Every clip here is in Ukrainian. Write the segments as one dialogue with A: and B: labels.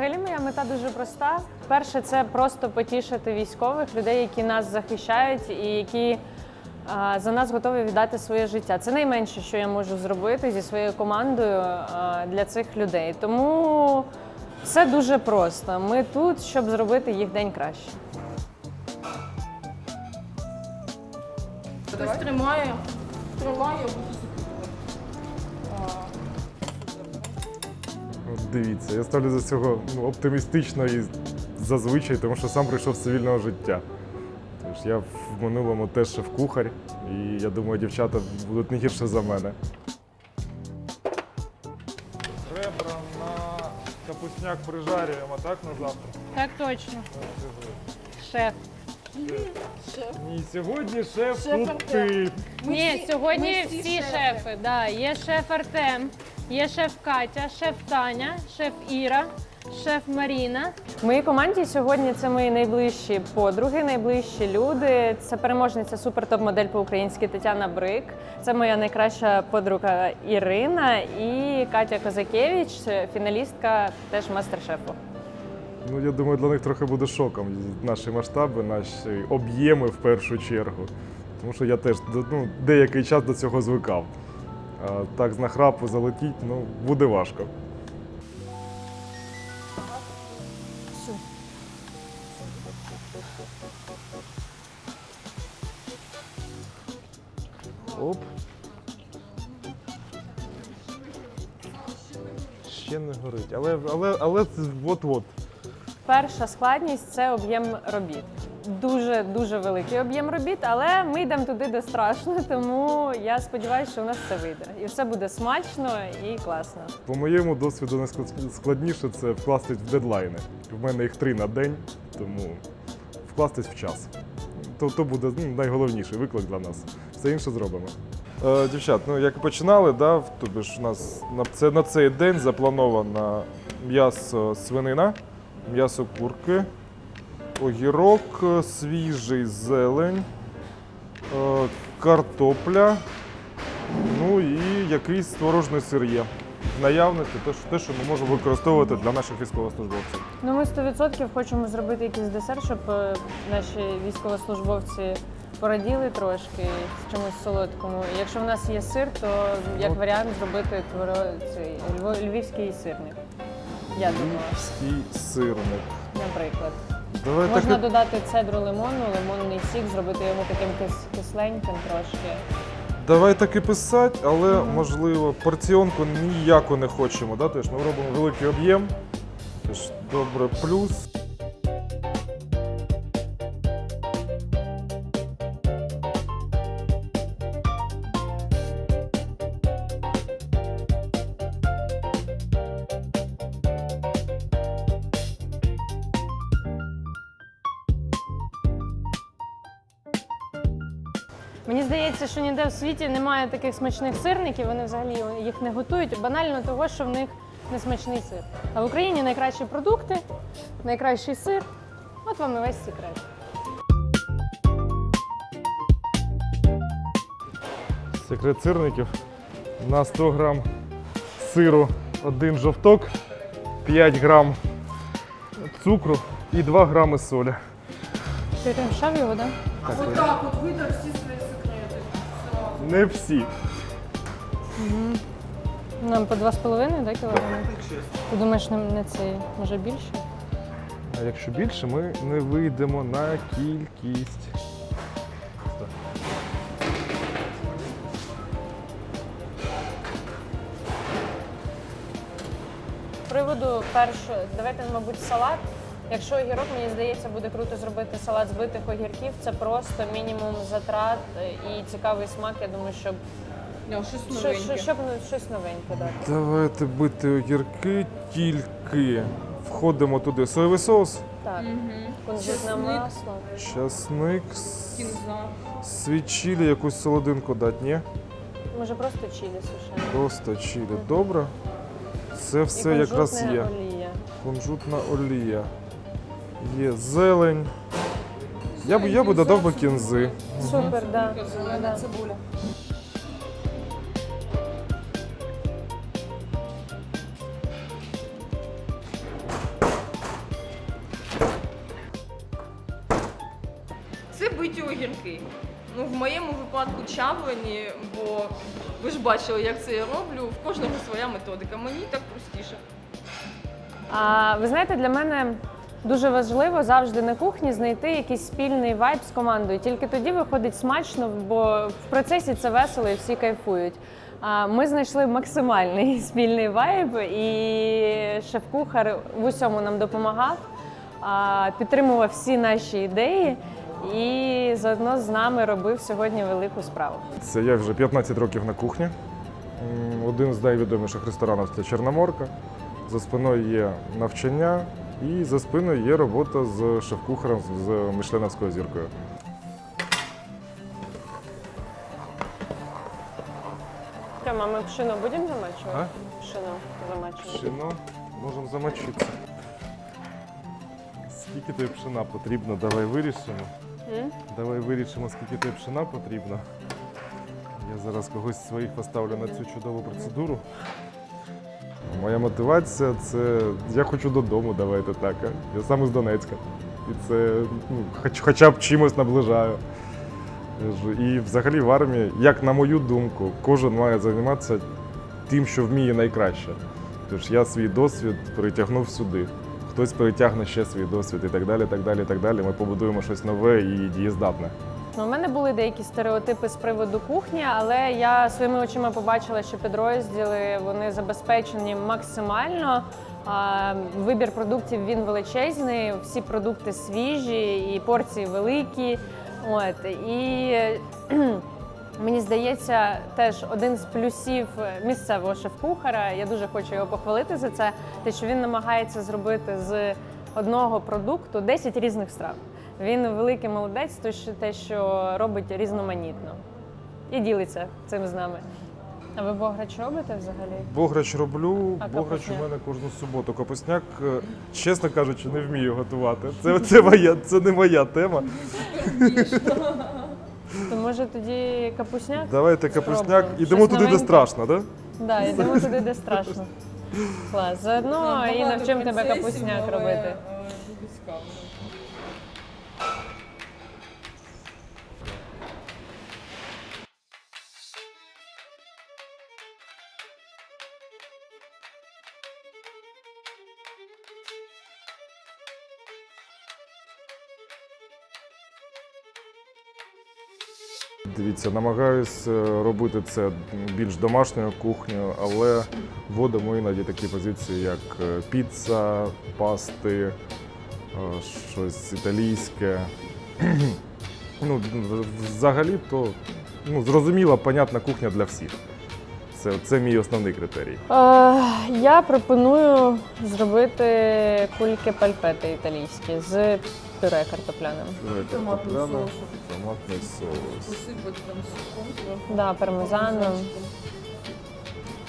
A: Взагалі моя мета дуже проста. Перше, це просто потішити військових людей, які нас захищають і які а, за нас готові віддати своє життя. Це найменше, що я можу зробити зі своєю командою а, для цих людей. Тому все дуже просто. Ми тут, щоб зробити їх день краще.
B: Хтось тримає, тримає.
C: Дивіться, я ставлю за цього ну, оптимістично і зазвичай, тому що сам прийшов з цивільного життя. Тож я в минулому теж шеф-кухар, і я думаю, дівчата будуть не гірше за мене. Ребра на капусняк прижарюємо, так, на завтра?
A: Так точно. Шеф.
C: Ні, сьогодні шеф
B: Шеф
C: тут ти.
A: Ні,
B: всі-
A: сьогодні
B: ми всі
A: всі,
B: шефи.
A: шефи. Да. Є шеф Артем, є шеф Катя, шеф Таня, шеф Іра, шеф Маріна. В моїй команді сьогодні це мої найближчі подруги, найближчі люди. Це переможниця супертоп-модель по-українськи Тетяна Брик. Це моя найкраща подруга Ірина і Катя Козакевич, фіналістка теж мастер-шефу.
C: Ну, я думаю, для них трохи буде шоком наші масштаби, наші об'єми в першу чергу. Тому що я теж ну, деякий час до цього звикав. Так з нахрапу залетіть, ну, буде важко. Оп. Ще не горить. Але, але, але от-от.
A: Перша складність це об'єм робіт. Дуже дуже великий об'єм робіт, але ми йдемо туди, де страшно. Тому я сподіваюся, що у нас це вийде. І все буде смачно і класно.
C: По моєму досвіду найскладніше це вкластись в дедлайни. В мене їх три на день, тому вкластись в час. То, то буде ну, найголовніший виклик для нас. Все інше зробимо. Е, дівчат, ну як і починали, да, тобі ж у нас на, це, на цей день заплановано м'ясо свинина, м'ясо курки, огірок, е, свіжий зелень, е, картопля, ну і якийсь творожний сир є. Наявності те, що- те, що ми можемо використовувати для наших військовослужбовців.
A: Ну ми 100% хочемо зробити якийсь десерт, щоб е, наші військовослужбовці пораділи трошки з чимось солодкому. Якщо в нас є сир, то як
C: Ну.
A: варіант зробити творо- цей львівський сирник. Я думала,
C: Львівський сирник.
A: наприклад.
C: Давай
A: Можна
C: так.
A: додати цедру лимону, лимонний сік, зробити його таким кис- кисленьким трошки.
C: Давай так і писати, але можливо порціонку ніяку не хочемо. Да? Тож ми робимо великий об'єм. Тож добре, плюс.
A: Що ніде в світі немає таких смачних сирників, вони взагалі їх не готують банально того, що в них не смачний сир. А в Україні найкращі продукти, найкращий сир. От вам і весь секрет.
C: Секрет сирників. На 100 грам сиру один жовток, 5 грам цукру і 2 грами солі.
A: Ти мішав його, так?
C: Так,
B: Отак от видав всі.
C: Не всі.
A: Нам по 2,5 да, кілограми? Ти думаєш, не, не це може більше?
C: А якщо більше, ми не вийдемо на кількість.
A: З приводу першого, давайте, мабуть, салат. Якщо огірок, мені здається, буде круто зробити салат збитих огірків. Це просто мінімум затрат і цікавий смак. Я думаю, щоб
B: щось
A: що, що,
B: новеньке.
A: щоб ну, щось новеньке дати.
C: Давайте бити огірки тільки. Входимо туди соєвий соус,
A: Так,
B: Мгм.
A: кунжутне
B: Чесник.
A: масло.
C: часник,
B: Кінза.
C: світ якусь солодинку дати, ні?
A: Може просто чилі сушене.
C: Просто чилі. Добре. Це все
A: І
C: якраз
A: кунжутна
C: є.
A: олія.
C: Кунжутна олія є зелень. Я б я би додав би кінзи.
A: Супер, да.
B: Зелена цибуля. Це биті огірки. Ну, в моєму випадку чавлені, бо ви ж бачили, як це я роблю. В кожного своя методика. Мені так простіше.
A: А, ви знаєте, для мене дуже важливо завжди на кухні знайти якийсь спільний вайб з командою. Тільки тоді виходить смачно, бо в процесі це весело і всі кайфують. Ми знайшли максимальний спільний вайб, і шеф-кухар в усьому нам допомагав, підтримував всі наші ідеї і заодно з нами робив сьогодні велику справу.
C: Це я вже 15 років на кухні. Один з найвідоміших ресторанів це Чорноморка. За спиною є навчання, і за спиною є робота з шеф-кухарем з Мишленовською зіркою.
A: Тьома, ми пшено будемо замачувати?
C: А?
A: Пшено замачувати.
C: Пшено можемо замочитися. Скільки тобі пшена потрібно, давай вирішимо.
A: М?
C: Давай вирішимо, скільки тобі пшена потрібно. Я зараз когось з своїх поставлю на цю чудову процедуру. Моя мотивація це я хочу додому, давайте так. Я сам із Донецька. І це ну, хоч, хоча б чимось наближаю. І взагалі в армії, як на мою думку, кожен має займатися тим, що вміє найкраще. Тож я свій досвід перетягнув сюди. Хтось перетягне ще свій досвід і так далі. так далі, так далі. Ми побудуємо щось нове і дієздатне.
A: Ну, У мене були деякі стереотипи з приводу кухні, але я своїми очима побачила, що підрозділи вони забезпечені максимально. Вибір продуктів він величезний, всі продукти свіжі і порції великі. От і мені здається, теж один з плюсів місцевого шеф-кухара. Я дуже хочу його похвалити за це. Те, що він намагається зробити з одного продукту 10 різних страв. Він великий молодець, то що те, що робить різноманітно. І ділиться цим з нами. А ви бограч робите взагалі?
C: Бограч роблю,
A: А
C: бограч
A: капусняк?
C: у мене кожну суботу. Капусняк, е, чесно кажучи, не вмію готувати. Це, це, моя, це не моя тема.
A: То може тоді капусняк?
C: Давайте капусняк. Ідемо
A: Щось
C: туди, де
A: новеньке?
C: страшно, так? Да?
A: Да, йдемо туди, де страшно. Клас. Заодно і навчимо тебе капусняк робити.
C: Дивіться, намагаюсь е, робити це більш домашньою кухнею, але вводимо іноді такі позиції, як е, піца, пасти, щось італійське. Ну, взагалі, то ну, зрозуміла, понятна кухня для всіх. Це, це мій основний критерій.
A: Е, я пропоную зробити кульки пальпети італійські з пюре картопляним.
B: Томатний соус.
C: Томатний соус.
B: Посипати там сухом.
A: Да, пармезаном.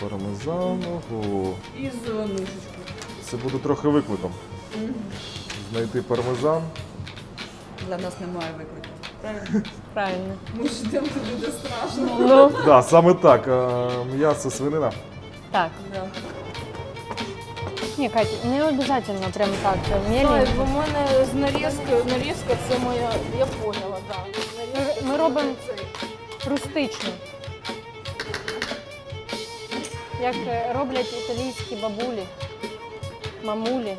C: Пармезан. Ого.
B: І зеленушечку.
C: Це буде трохи викликом. Знайти пармезан.
B: Для нас немає викликів. Правильно?
A: Правильно.
B: Ми ж йдемо туди, де страшно.
A: Ну,
C: Так, да, саме так. е, М'ясо свинина.
A: так.
B: Да.
A: Ні, Катя, не обов'язково прям так.
B: Так,
A: Мєлі.
B: бо в мене з нарізкою, нарізка це моя, я поняла, так.
A: Ми- ми робимо- Рустично. Як е, роблять італійські бабулі, мамулі.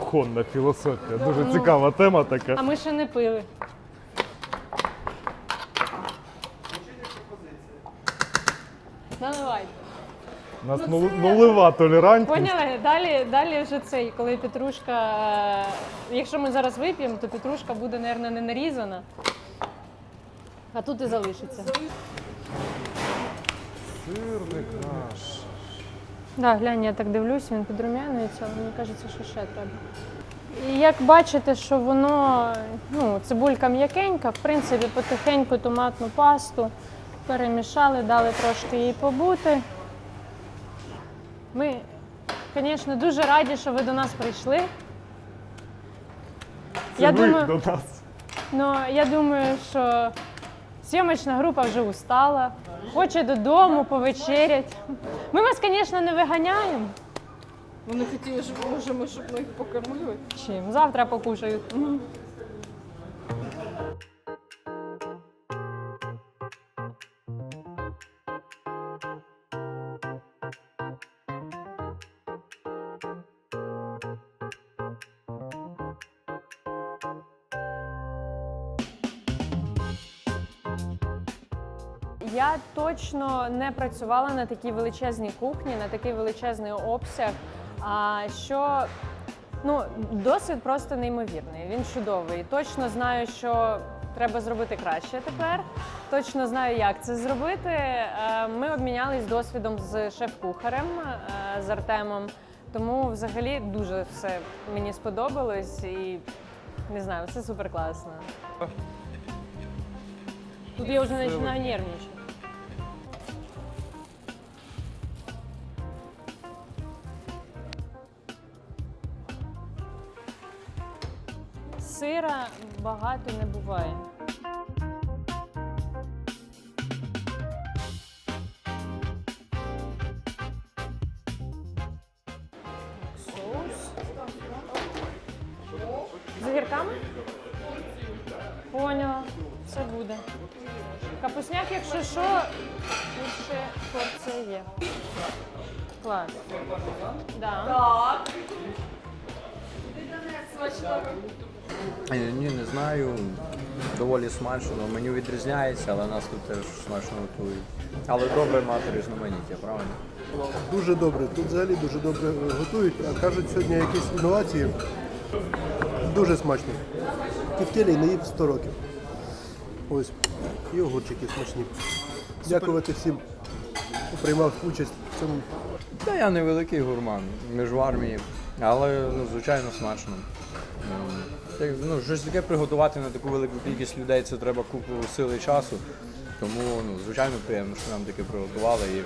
C: Кухонна філософія. Дуже цікава тема така.
A: А ми ще не пили. Наливайте.
C: У нас нуль- нулева толерантність.
A: Поняли? Далі, далі вже цей, коли петрушка. е, Якщо ми зараз вип'ємо, то петрушка буде, мабуть, не нарізана. А тут і залишиться.
C: Сирник наш.
A: Да, глянь, я так дивлюсь, він підрумянується, але мені кажеться, що ще треба. І як бачите, що воно, ну, цибулька м'якенька, в принципі, потихеньку томатну пасту перемішали, дали трошки їй побути. Ми, звісно, дуже раді, що ви до нас прийшли.
C: Це
A: Я
C: ви
A: думаю-
C: до нас.
A: Ну, я думаю, що зйомочна група вже устала, хоче додому повечерять. Ми вас, звісно, не виганяємо.
B: Вони хотіли, щоб можемо, щоб ми їх покормили.
A: Чим? Завтра покушають. Точно не працювала на такій величезній кухні, на такий величезний обсяг. А що ну досвід просто неймовірний. Він чудовий. Точно знаю, що треба зробити краще тепер. Точно знаю, як це зробити. Е, Ми обмінялись досвідом з шеф-кухарем е, з Артемом. Тому взагалі дуже все мені сподобалось і не знаю, все супер класно. Тут я вже починаю нервничати. Сира багато не буває. Соус. З огірками? Поняла, все буде. Капусняк, якщо що, тут ще порція є. Клас. Да.
B: Так. Смачного.
D: Е, Ні, не знаю. Доволі смачно. Меню відрізняється, але нас тут теж смачно готують. Але добре мати різноманіття, правильно?
E: Дуже добре. Тут взагалі дуже добре готують. А кажуть, сьогодні якісь інновації. Дуже смачно. Тефтелей не їв 100 років. Ось. І огурчики смачні. Дякувати всім, хто приймав участь в цьому.
D: Та я невеликий гурман, ми ж в армії, але ну, звичайно смачно. Ну, щось таке приготувати на таку велику кількість людей це треба купу сили і часу. Тому ну, звичайно приємно, що нам таке приготували і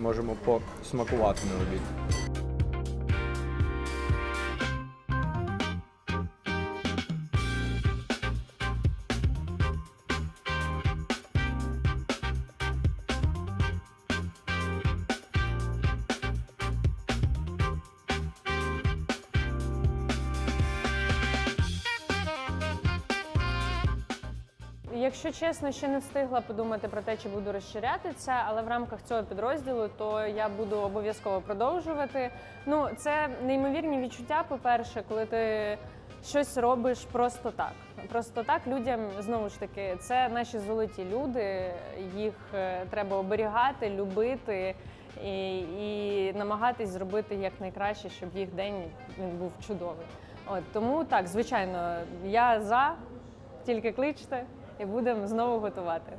D: можемо посмакувати на обід.
A: Якщо чесно, ще не встигла подумати про те, чи буду розширяти це, але в рамках цього підрозділу то я буду обов'язково продовжувати. Ну, це неймовірні відчуття. По-перше, коли ти щось робиш просто так. Просто так людям знову ж таки, це наші золоті люди. Їх е, треба оберігати, любити. І, і намагатись зробити якнайкраще, щоб їх день він був чудовий. От тому так, звичайно, я за, тільки кличте і будемо знову готувати.